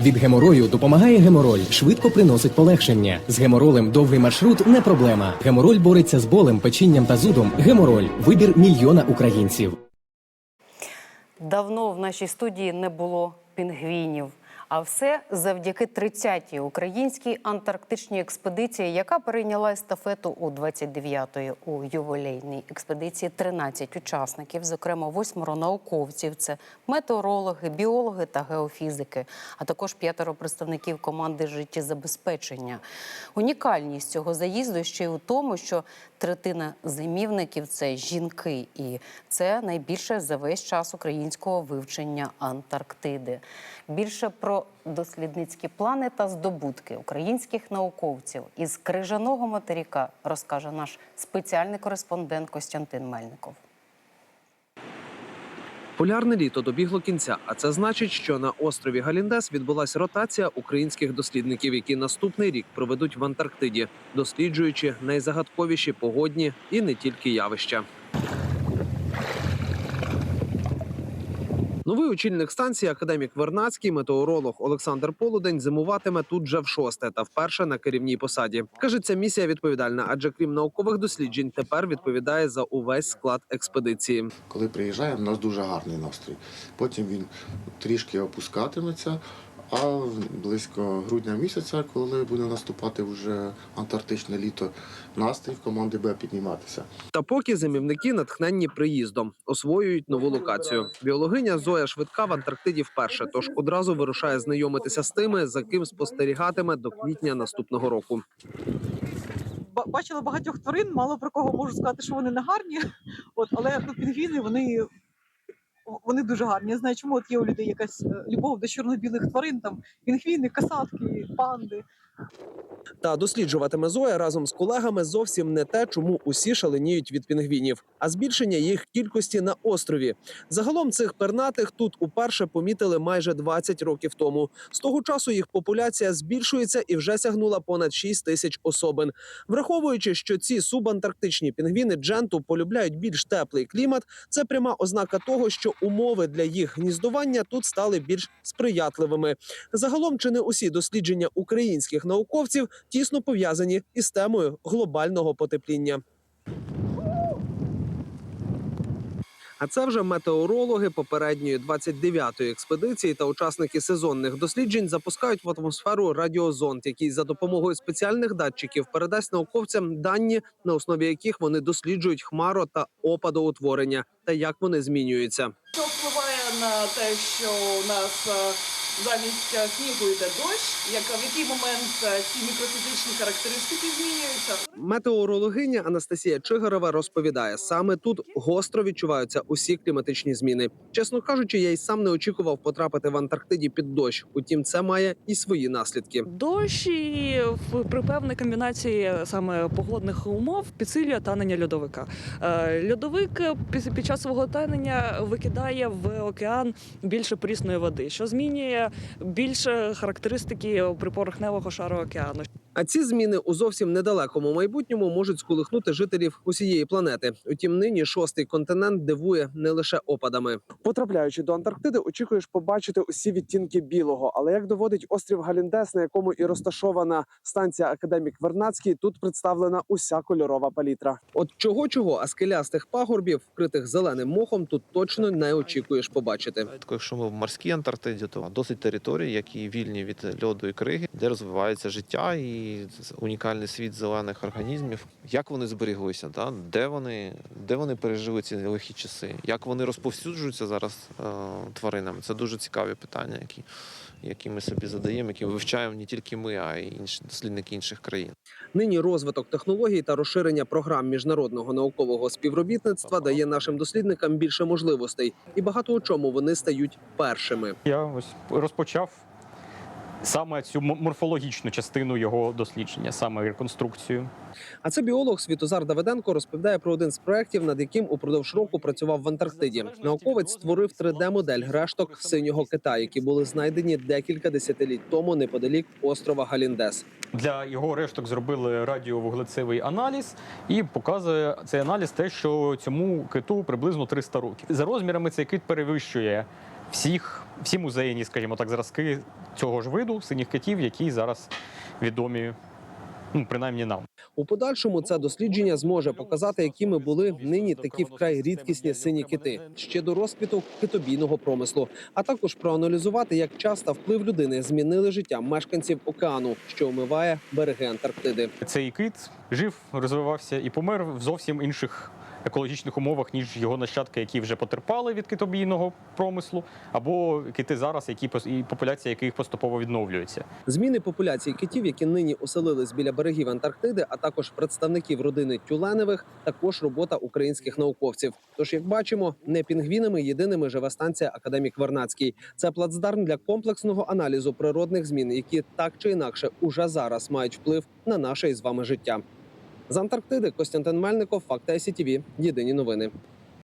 Від геморою допомагає гемороль, швидко приносить полегшення. З геморолем довгий маршрут не проблема. Гемороль бореться з болем, печінням та зудом. Гемороль вибір мільйона українців. Давно в нашій студії не було пінгвінів. А все завдяки 30-й українській антарктичній експедиції, яка перейняла естафету у 29-ї у ювілейній експедиції 13 учасників, зокрема восьмеро науковців. Це метеорологи, біологи та геофізики, а також п'ятеро представників команди життєзабезпечення. Унікальність цього заїзду ще й у тому, що третина зимівників це жінки, і це найбільше за весь час українського вивчення Антарктиди. Більше про дослідницькі плани та здобутки українських науковців із крижаного материка розкаже наш спеціальний кореспондент Костянтин Мельников. Полярне літо добігло кінця, а це значить, що на острові Галіндес відбулася ротація українських дослідників, які наступний рік проведуть в Антарктиді, досліджуючи найзагадковіші погодні і не тільки явища. Новий очільник станції академік Вернацький, метеоролог Олександр Полудень зимуватиме тут вже в шосте та вперше на керівній посаді. Каже, ця місія відповідальна, адже крім наукових досліджень, тепер відповідає за увесь склад експедиції. Коли приїжджаємо, у нас дуже гарний настрій. Потім він трішки опускатиметься, а близько грудня місяця, коли буде наступати вже антарктичне літо, настрій в команди буде підніматися. Та поки зимівники натхненні приїздом освоюють нову локацію. Біологиня Зоя Швидка в Антарктиді вперше, тож одразу вирушає знайомитися з тими, за ким спостерігатиме до квітня наступного року. ба- бачила багатьох тварин, мало про кого можу сказати, що вони не гарні. От, але ну, пінгвіни вони, вони дуже гарні. Я знаю, чому от є у людей якась е, любов до чорно-білих тварин, там пінгвіни, касатки, панди. Та досліджуватиме Зоя разом з колегами зовсім не те, чому усі шаленіють від пінгвінів, а збільшення їх кількості на острові. Загалом цих пернатих тут уперше помітили майже 20 років тому. З того часу їх популяція збільшується і вже сягнула понад 6 тисяч особин. Враховуючи, що ці субантарктичні пінгвіни дженту полюбляють більш теплий клімат, це пряма ознака того, що умови для їх гніздування тут стали більш сприятливими. Загалом, чи не усі дослідження українських науковців тісно пов'язані із темою глобального потепління. А це вже метеорологи попередньої 29-ї експедиції та учасники сезонних досліджень запускають в атмосферу радіозонд, який за допомогою спеціальних датчиків передасть науковцям дані, на основі яких вони досліджують хмаро та опадоутворення та як вони змінюються. Що впливає на те, що у нас е, замість е, снігу йде дощ, яка в який момент е, ці мікрофізичні характеристики змінюються? Метеорологиня Анастасія Чигарова розповідає: саме тут гостро відчуваються усі кліматичні зміни. Чесно кажучи, я й сам не очікував потрапити в Антарктиді під дощ. Утім, це має і свої наслідки. Дощ і в- при певній комбінації саме погодних умов підсилює танення льодовика. Е, Льодовик під, під час свого танення викидає в океан більше прісної води, що змінює більше характеристики припорохневого шару океану. А ці зміни у зовсім недалекому майбутньому можуть сколихнути жителів усієї планети. Утім, нині шостий континент дивує не лише опадами. Потрапляючи до Антарктиди, очікуєш побачити усі відтінки білого. Але як доводить острів Галіндес, на якому і розташована станція Академік Вернацький, тут представлена уся кольорова палітра. От чого чого, а скелястих пагорбів, вкритих зеленим мохом, тут точно не очікуєш побачити. Тако, Якщо ми в морській Антарктиді, то досить території, які вільні від льоду і криги, де розвивається життя і унікальний світ зелених організмів. Як вони зберіглися? Да? Де вони де вони пережили ці лихі часи? Як вони розповсюджуються зараз е, тваринами? Це дуже цікаві питання, які, які ми собі задаємо, які вивчаємо не тільки ми, а й інші дослідники інших країн. Нині розвиток технологій та розширення програм міжнародного наукового співробітництва дає нашим дослідникам більше можливостей, і багато у чому вони стають першими. Я ось розпочав саме цю мо- морфологічну частину його дослідження, саме реконструкцію. А це біолог Світозар Давиденко розповідає про один з проєктів, над яким упродовж року працював в Антарктиді. Науковець створив 3D-модель решток синього кита, які були знайдені декілька десятиліть тому неподалік острова Галіндес. Для його решток зробили радіовуглецевий аналіз, і показує цей аналіз те, що цьому киту приблизно 300 років. За розмірами цей кит перевищує всіх, всі музейні, скажімо так, зразки цього ж виду синіх китів, які зараз відомі, ну, принаймні нам. У подальшому це дослідження зможе показати, якими були нині такі вкрай рідкісні сині кити ще до розквіту китобійного промислу, а також проаналізувати, як часто вплив людини змінили життя мешканців океану, що омиває береги Антарктиди. Цей кит жив, розвивався і помер в зовсім інших екологічних умовах, ніж його нащадки, які вже потерпали від китобійного промислу, або кити зараз, які і популяція яких поступово відновлюється. Зміни популяції китів, які нині оселились біля берегів Антарктиди, а також представників родини тюленевих, також робота українських науковців. Тож, як бачимо, не пінгвінами єдиними живе станція Академік Вернацький. Це плацдарм для комплексного аналізу природних змін, які так чи інакше уже зараз мають вплив на наше із вами життя. З Антарктиди Костянтин Мельников, Факти СІТВ. Єдині новини.